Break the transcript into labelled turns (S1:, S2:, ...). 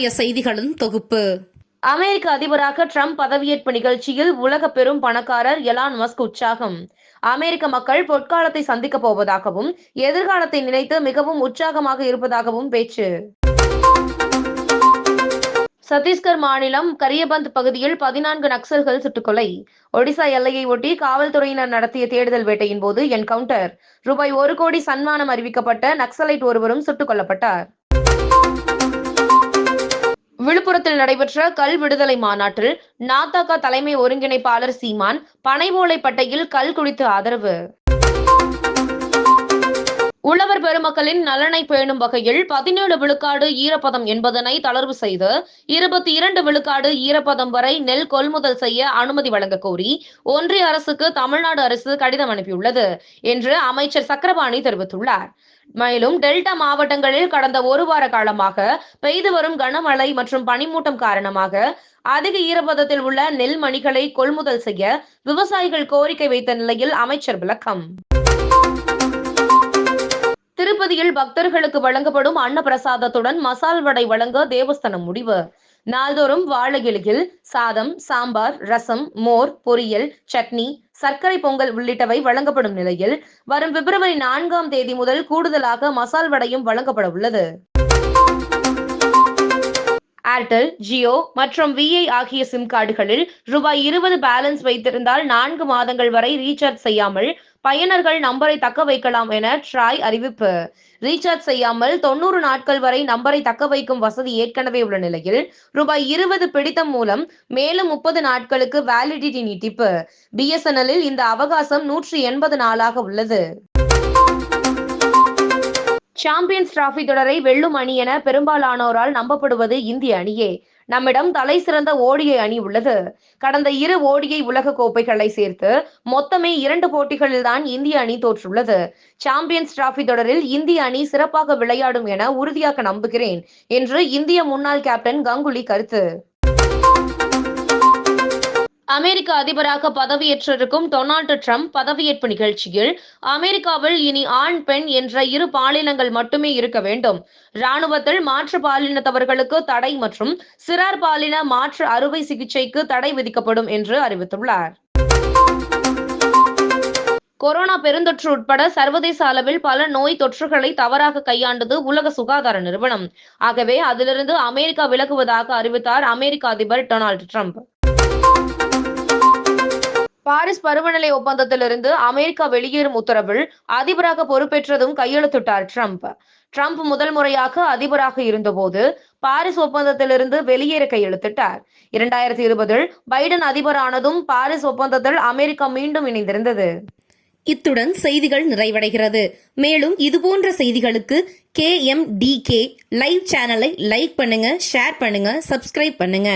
S1: இன்றைய செய்திகளின் தொகுப்பு.
S2: அமெரிக்க அதிபராக ட்ரம்ப் பதவியேற்பு நிகழ்ச்சியில் உலக பெரும் பணக்காரர் எலான் மஸ்க் உற்சாகம். அமெரிக்க மக்கள் பொற்காலத்தை சந்திக்க போவதாகவும் எதிர்காலத்தை நினைத்து மிகவும் உற்சாகமாக இருப்பதாகவும் பேச்சு. சத்தீஸ்கர் மாநிலம் கரியபந்த் பகுதியில் பதினான்கு நக்சல்கள் சுட்டுக்கொலை. ஒடிசா எல்லையை ஒட்டி காவல்துறையினர் நடத்திய தேடுதல் வேட்டையின் போது என்கவுண்டர் ரூபாய் ஒரு கோடி சன்மானம் அறிவிக்கப்பட்ட நக்சலைட் ஒருவரும் சுட்டுக் கொல்லப்பட்டார் விழுப்புரத்தில் நடைபெற்ற கல் விடுதலை மாநாட்டில் நாத்தாக்கா தலைமை ஒருங்கிணைப்பாளர் சீமான் பனைவோலைப்பட்டையில் கல் குடித்து ஆதரவு. உழவர் பெருமக்களின் நலனை பேணும் வகையில் பதினேழு விழுக்காடு ஈரப்பதம் என்பதனை தளர்வு செய்து இருபத்தி இரண்டு விழுக்காடு ஈரப்பதம் வரை நெல் கொள்முதல் செய்ய அனுமதி வழங்க கோரி ஒன்றிய அரசுக்கு தமிழ்நாடு அரசு கடிதம் அனுப்பியுள்ளது என்று அமைச்சர் சக்கரபாணி தெரிவித்துள்ளார். மேலும் டெல்டா மாவட்டங்களில் கடந்த ஒரு வார காலமாக பெய்து வரும் கனமழை மற்றும் பனிமூட்டம் காரணமாக அதிக ஈரப்பதத்தில் உள்ள நெல் மணிகளை கொள்முதல் செய்ய விவசாயிகள் கோரிக்கை வைத்த நிலையில் அமைச்சர் விளக்கம். திருப்பதியில் பக்தர்களுக்கு வழங்கப்படும் அன்னப்பிரசாதத்துடன் மசால் வடை வழங்க தேவஸ்தானம் முடிவு. நாள்தோறும் வாழை இலையில் சாதம் சாம்பார் ரசம் மோர் பொரியல் சட்னி சர்க்கரை பொங்கல் உள்ளிட்டவை வழங்கப்படும் நிலையில் வரும் பிப்ரவரி நான்காம் தேதி முதல் கூடுதலாக மசால் வடையும் வழங்கப்பட உள்ளது. ஏர்டெல் ஜியோ மற்றும் விஐ ஆகிய சிம் கார்டுகளில் ரூபாய் இருபது பேலன்ஸ் வைத்திருந்தால் நான்கு மாதங்கள் வரை ரீசார்ஜ் செய்யாமல் பயனர்கள் நம்பரை தக்க வைக்கலாம் என ட்ராய் அறிவிப்பு. ரீசார்ஜ் செய்யாமல் தொண்ணூறு நாட்கள் வரை நம்பரை தக்க வைக்கும் வசதி ஏற்கனவே உள்ள நிலையில் ரூபாய் இருபது பிடித்தம் மூலம் மேலும் முப்பது நாட்களுக்கு வேலிடிட்டி நீட்டிப்பு. பிஎஸ்என்எல்லில் இந்த அவகாசம் நூற்றி எண்பது நாளாக உள்ளது. சாம்பியன்ஸ் டிராஃபி தொடரை வெல்லும் அணி என பெரும்பாலானோரால் நம்பப்படுவது இந்திய அணியே. நம்மிடம் தலை சிறந்த ஓடிஐ அணி உள்ளது. கடந்த இரு ஓடிஐ உலக கோப்பைகளை சேர்த்து மொத்தமே இரண்டு போட்டிகளில்தான் இந்திய அணி தோற்றுள்ளது. சாம்பியன்ஸ் டிராஃபி தொடரில் இந்திய அணி சிறப்பாக விளையாடும் என உறுதியாக நம்புகிறேன் என்று இந்திய முன்னாள் கேப்டன் கங்குலி கருத்து. அமெரிக்க அதிபராக பதவியேற்றிருக்கும் டொனால்டு ட்ரம்ப் பதவியேற்பு நிகழ்ச்சியில் அமெரிக்காவில் இனி ஆண் பெண் என்ற இரு பாலினங்கள் மட்டுமே இருக்க வேண்டும். ராணுவத்தில் மாற்று பாலினத்தவர்களுக்கு தடை மற்றும் சிறார் பாலின மாற்று அறுவை சிகிச்சைக்கு தடை விதிக்கப்படும் என்று அறிவித்துள்ளார். கொரோனா பெருந்தொற்று உட்பட சர்வதேச அளவில் பல நோய் தொற்றுகளை தவறாக கையாண்டது உலக சுகாதார நிறுவனம். ஆகவே அதிலிருந்து அமெரிக்கா விலகுவதாக அறிவித்தார் அமெரிக்க அதிபர் டொனால்டு ட்ரம்ப். பாரிஸ் பருவநிலை ஒப்பந்தத்திலிருந்து அமெரிக்கா வெளியேறும் உத்தரவில் அதிபராக பொறுப்பேற்றதும் கையெழுத்திட்டார் ட்ரம்ப். ட்ரம்ப் முதல் முறையாக அதிபராக இருந்தபோது பாரிஸ் ஒப்பந்தத்திலிருந்து வெளியேற கையெழுத்திட்டார். இரண்டாயிரத்தி இருபதில் பைடன் அதிபரானதும் பாரிஸ் ஒப்பந்தத்தில் அமெரிக்கா மீண்டும் இணைந்திருந்தது.
S1: இத்துடன் செய்திகள் நிறைவடைகிறது. மேலும் இதுபோன்ற செய்திகளுக்கு K M D K live சேனலை லைக் பண்ணுங்க ஷேர் பண்ணுங்க சப்ஸ்கிரைப் பண்ணுங்க.